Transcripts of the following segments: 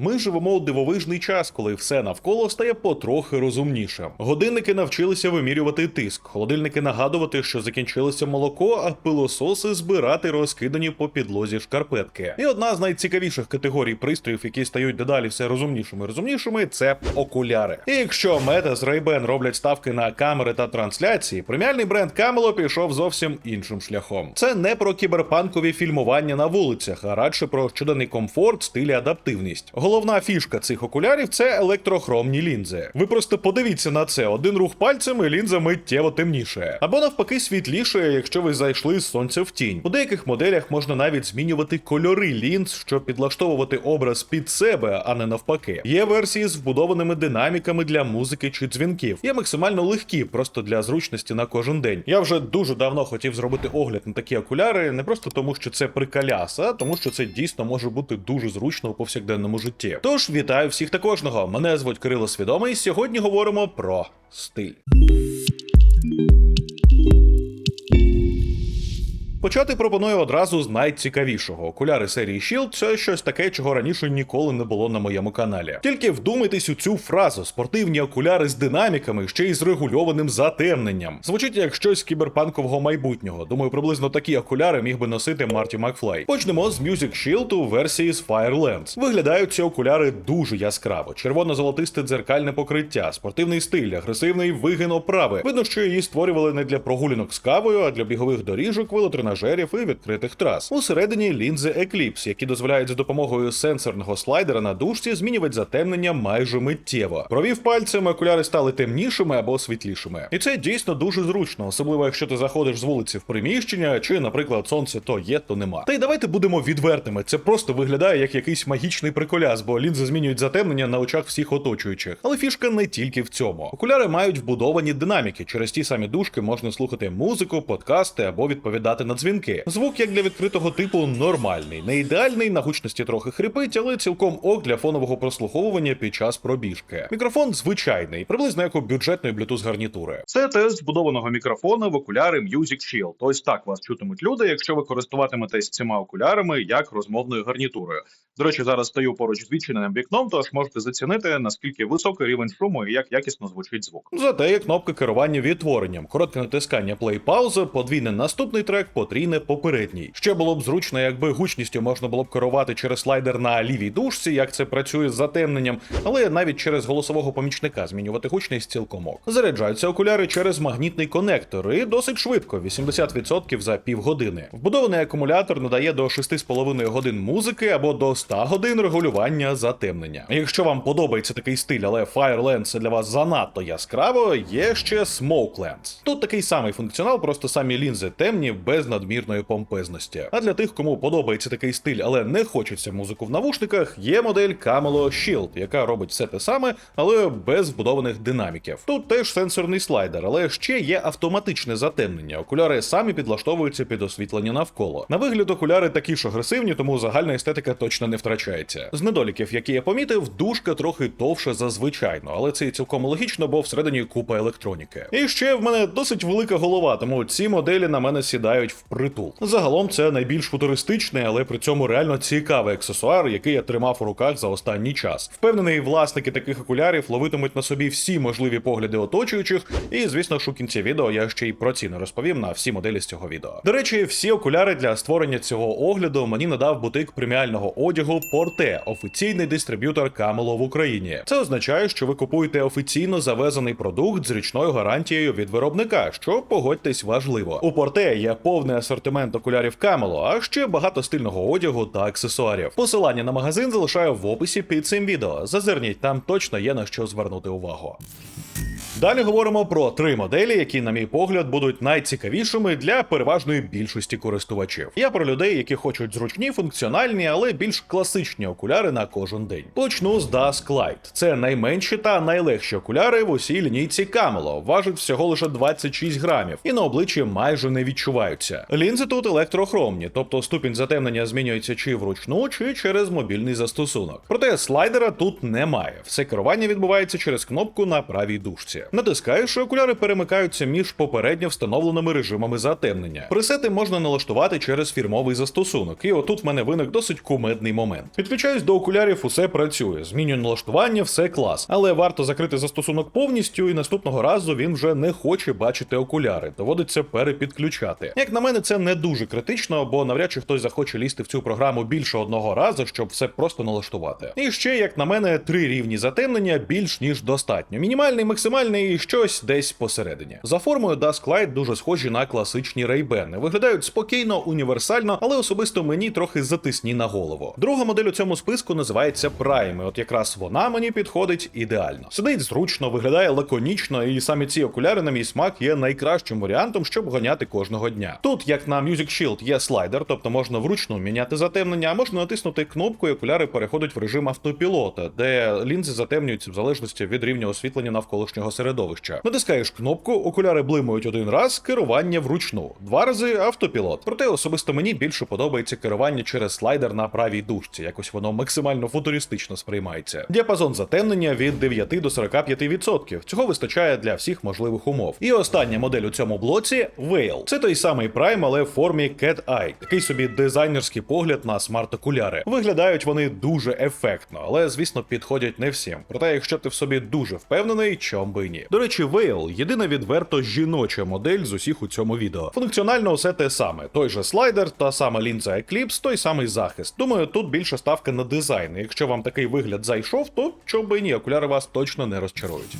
Ми живемо у дивовижний час, коли все навколо стає потрохи розумнішим. Годинники навчилися вимірювати тиск, холодильники нагадувати, що закінчилося молоко, а пилососи збирати розкидані по підлозі шкарпетки. І одна з найцікавіших категорій пристроїв, які стають дедалі все розумнішими і розумнішими, це окуляри. І якщо Мета з Ray-Ban роблять ставки на камери та трансляції, преміальний бренд Camelo пішов зовсім іншим шляхом. Це не про кіберпанкові фільмування на вулицях, а радше про щоденний комфорт, стиль і адаптивність. Головна фішка цих окулярів це електрохромні лінзи. Ви просто подивіться на це: один рух пальцем і лінза миттєво темніше. Або навпаки світліше, якщо ви зайшли з сонця в тінь. У деяких моделях можна навіть змінювати кольори лінз, щоб підлаштовувати образ під себе, а не навпаки. Є версії з вбудованими динаміками для музики чи дзвінків. Є максимально легкі, просто для зручності на кожен день. Я вже дуже давно хотів зробити огляд на такі окуляри, не просто тому, що це прикаляс, а тому, що це дійсно може бути дуже зручно у повсякденному житті. Тож вітаю всіх та кожного. Мене звуть Кирило Свідомий. Сьогодні говоримо про стиль. Почати пропоную одразу з найцікавішого. Окуляри серії Shield – це щось таке, чого раніше ніколи не було на моєму каналі. Тільки вдумайтесь у цю фразу: спортивні окуляри з динаміками, ще й з регульованим затемненням. Звучить як щось з кіберпанкового майбутнього. Думаю, приблизно такі окуляри міг би носити Марті Макфлай. Почнемо з Music Shield у версії з Fire. Виглядають ці окуляри дуже яскраво: червоно-золотисте дзеркальне покриття, спортивний стиль, агресивний вигин оправи. Видно, що її створювали не для прогулянок з кавою, а для бігових доріжок, велотренажерів і відкритих трас. Усередині лінзи Eclipse, які дозволяють за допомогою сенсорного слайдера на дужці змінювати затемнення майже миттєво. Провів пальцем, окуляри стали темнішими або світлішими. І це дійсно дуже зручно, особливо якщо ти заходиш з вулиці в приміщення, чи, наприклад, сонце то є, то нема. Та й давайте будемо відвертими. Це просто виглядає як якийсь магічний приколяс, бо лінзи змінюють затемнення на очах всіх оточуючих. Але фішка не тільки в цьому. Окуляри мають вбудовані динаміки. Через ті самі дужки можна слухати музику, подкасти або відповідати на дзвінки. Звук, як для відкритого типу, нормальний, не ідеальний, на гучності трохи хрипить, але цілком ок для фонового прослуховування під час пробіжки. Мікрофон звичайний, приблизно як у бюджетної Bluetooth гарнітури. Це тест збудованого мікрофона в окуляри Music Shield. Ось так вас чутимуть люди, якщо ви користуватиметесь цими окулярами як розмовною гарнітурою. До речі, зараз стою поруч з відчиненим вікном, тож можете зацінити наскільки високий рівень шуму і як якісно звучить звук. Зате є кнопка керування відтворенням, коротке натискання плей-пауза, подвійне наступний трек, потрійне попередній. Ще було б зручно, якби гучністю можна було б керувати через слайдер на лівій дужці, як це працює з затемненням, але навіть через голосового помічника змінювати гучність цілком ок. Заряджаються окуляри через магнітний конектор і досить швидко, 80% за півгодини. Вбудований акумулятор надає до 6,5 годин музики або до 100 годин регулювання затемнення. Якщо вам подобається такий стиль, але Fire Lens для вас занадто яскраво, є ще Smoke Lens. Тут такий самий функціонал, просто самі лінзи темні без надмірної помпезності. А для тих, кому подобається такий стиль, але не хочеться музику в навушниках, є модель Camelo Shield, яка робить все те саме, але без вбудованих динаміків. Тут теж сенсорний слайдер, але ще є автоматичне затемнення. Окуляри самі підлаштовуються під освітлення навколо. На вигляд окуляри такі ж агресивні, тому загальна естетика точно не втрачається. З недоліків, які я помітив, дужка трохи товша за звичайно, але це цілком логічно, бо всередині купа електроніки. І ще в мене досить велика голова, тому ці моделі на мене сідають впритул. Загалом це найбільш футуристичний, але при цьому реально цікавий аксесуар, який я тримав у руках за останній час. Впевнений, власники таких окулярів ловитимуть на собі всі можливі погляди оточуючих, і звісно ж у кінці відео я ще й про ціни розповім на всі моделі з цього відео. До речі, всі окуляри для створення цього огляду мені надав бутик преміального одягу Порте, офіційний дистриб'ютор Camelo в Україні. Це означає, що ви купуєте офіційно завезений продукт з річною гарантією від виробника, що погодьтесь важливо. У Порте є асортимент окулярів Camelo, а ще багато стильного одягу та аксесуарів. Посилання на магазин залишаю в описі під цим відео. Зазирніть, там точно є на що звернути увагу. Далі говоримо про три моделі, які, на мій погляд, будуть найцікавішими для переважної більшості користувачів. Я про людей, які хочуть зручні, функціональні, але більш класичні окуляри на кожен день. Почну з Dusk Light. Це найменші та найлегші окуляри в усій лінійці Camelo. Важить всього лише 26 грамів, і на обличчі майже не відчуваються. Лінзи тут електрохромні, тобто ступінь затемнення змінюється чи вручну, чи через мобільний застосунок. Проте слайдера тут немає. Все керування відбувається через кнопку на правій дужці. Натискаєш, і окуляри перемикаються між попередньо встановленими режимами затемнення. Пресети можна налаштувати через фірмовий застосунок, і отут в мене виник досить кумедний момент. Підключаюсь до окулярів, усе працює. Змінюю налаштування, все клас. Але варто закрити застосунок повністю, і наступного разу він вже не хоче бачити окуляри. Доводиться перепідключати. Як на мене, це не дуже критично, бо навряд чи хтось захоче лізти в цю програму більше одного разу, щоб все просто налаштувати. І ще, як на мене, три рівні затемнення більш ніж достатньо. Мінімальний, максимальний і щось десь посередині. За формою Dusklight дуже схожі на класичні рейбени. Виглядають спокійно, універсально, але особисто мені трохи затисні на голову. Друга модель у цьому списку називається Prime. і От якраз вона мені підходить ідеально. Сидить зручно, виглядає лаконічно, і саме ці окуляри, на мій смак, є найкращим варіантом, щоб гоняти кожного дня. Тут, як на Music Shield, є слайдер, тобто можна вручну міняти затемнення, а можна натиснути кнопку, і окуляри переходять в режим автопілота, де лінзи затемнюються в залежності від рівня освітлення навколишнього середовища. Натискаєш кнопку, окуляри блимають один раз, керування вручну, два рази автопілот. Проте особисто мені більше подобається керування через слайдер на правій дужці. Якось воно максимально футуристично сприймається. Діапазон затемнення від 9 до 45%. Цього вистачає для всіх можливих умов. І остання модель у цьому блоці Veil. Це той самий Prime, але в формі Cat Eye. Такий собі дизайнерський погляд на смарт-окуляри. Виглядають вони дуже ефектно, але звісно підходять не всім. Проте, якщо ти в собі дуже впевнений, чом би ні. До речі, Вейл – єдина відверто жіноча модель з усіх у цьому відео. Функціонально усе те саме: той же слайдер, та сама лінза Eclipse, той самий захист. Думаю, тут більше ставка на дизайн. Якщо вам такий вигляд зайшов, то чому би ні, окуляри вас точно не розчарують.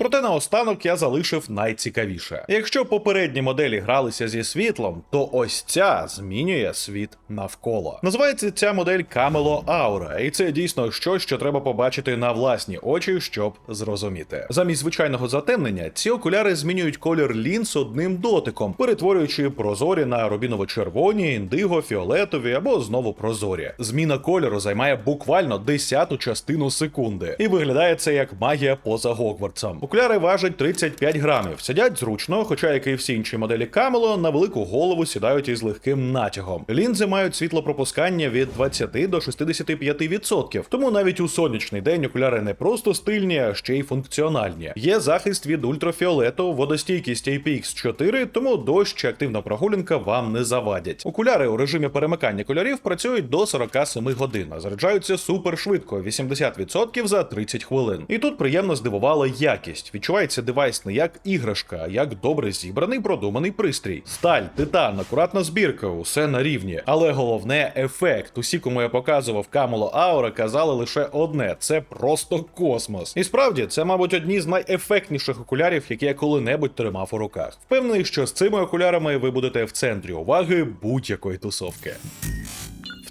Проте наостанок я залишив найцікавіше. Якщо попередні моделі гралися зі світлом, то ось ця змінює світ навколо. Називається ця модель Camelo Aura, і це дійсно щось, що треба побачити на власні очі, щоб зрозуміти. Замість звичайного затемнення, ці окуляри змінюють колір лінз одним дотиком, перетворюючи прозорі на рубіново-червоні, індиго, фіолетові або знову прозорі. Зміна кольору займає буквально десяту частину секунди, і виглядає це як магія поза Гогвартсом. Окуляри важать 35 грамів, сидять зручно, хоча як і всі інші моделі Камело, на велику голову сідають із легким натягом. Лінзи мають світлопропускання від 20 до 65%, тому навіть у сонячний день окуляри не просто стильні, а ще й функціональні. Є захист від ультрафіолету, водостійкість IPX4, тому дощ чи активна прогулянка вам не завадять. Окуляри у режимі перемикання кольорів працюють до 47 годин, а заряджаються супер швидко, 80% за 30 хвилин. І тут приємно здивувала якість. Відчувається девайс не як іграшка, а як добре зібраний продуманий пристрій. Сталь, титан, акуратна збірка, усе на рівні. Але головне ефект. Усі, кому я показував Камело Аура, казали лише одне: це просто космос. І справді, це, мабуть, одні з найефектніших окулярів, які я коли-небудь тримав у руках. Впевнений, що з цими окулярами ви будете в центрі уваги будь-якої тусовки.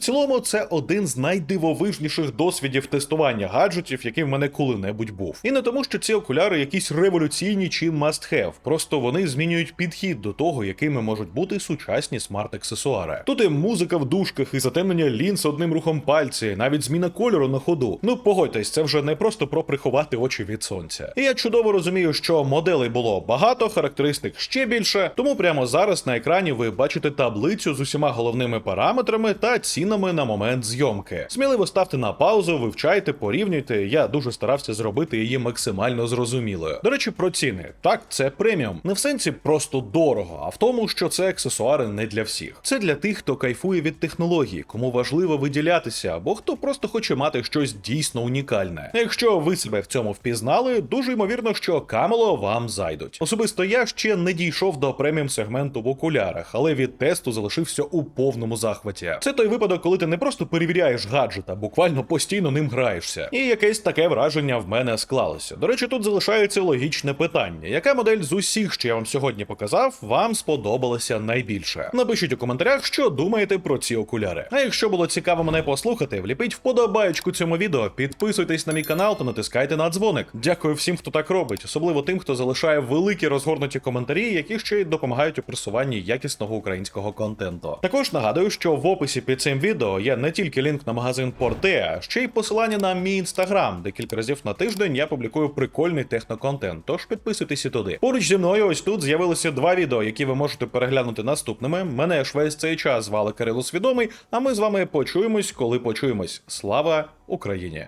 Цілому, це один з найдивовижніших досвідів тестування гаджетів, який в мене коли-небудь був. І не тому, що ці окуляри якісь революційні чи must have, просто вони змінюють підхід до того, якими можуть бути сучасні смарт-аксесуари. Тут і музика в дужках, і затемнення лінз одним рухом пальці, навіть зміна кольору на ходу. Ну погодьтесь, це вже не просто про приховати очі від сонця. І я чудово розумію, що моделей було багато, характеристик ще більше, тому прямо зараз на екрані ви бачите таблицю з усіма головними параметрами та цінами на момент зйомки. Сміливо ставте на паузу, вивчайте, порівнюйте. Я дуже старався зробити її максимально зрозумілою. До речі, про ціни. Так, це преміум. Не в сенсі просто дорого, а в тому, що це аксесуари не для всіх. Це для тих, хто кайфує від технологій, кому важливо виділятися, або хто просто хоче мати щось дійсно унікальне. Якщо ви себе в цьому впізнали, дуже ймовірно, що камело вам зайдуть. Особисто я ще не дійшов до преміум сегменту в окулярах, але від тесту залишився у повному захваті. Це той випадок, коли ти не просто перевіряєш гаджет, а буквально постійно ним граєшся. І якесь таке враження в мене склалося. До речі, тут залишається логічне питання: яка модель з усіх, що я вам сьогодні показав, вам сподобалася найбільше? Напишіть у коментарях, що думаєте про ці окуляри. А якщо було цікаво мене послухати, вліпіть вподобаєчку цьому відео, підписуйтесь на мій канал та натискайте на дзвоник. Дякую всім, хто так робить, особливо тим, хто залишає великі розгорнуті коментарі, які ще й допомагають у просуванні якісного українського контенту. Також нагадую, що в описі під цим відео є не тільки лінк на магазин Порте, а ще й посилання на мій інстаграм, де кілька разів на тиждень я публікую прикольний техноконтент. Тож підписуйтесь і туди. Поруч зі мною ось тут з'явилися два відео, які ви можете переглянути наступними. Мене ж весь цей час звали Кирило Свідомий, а ми з вами почуємось, коли почуємось. Слава Україні!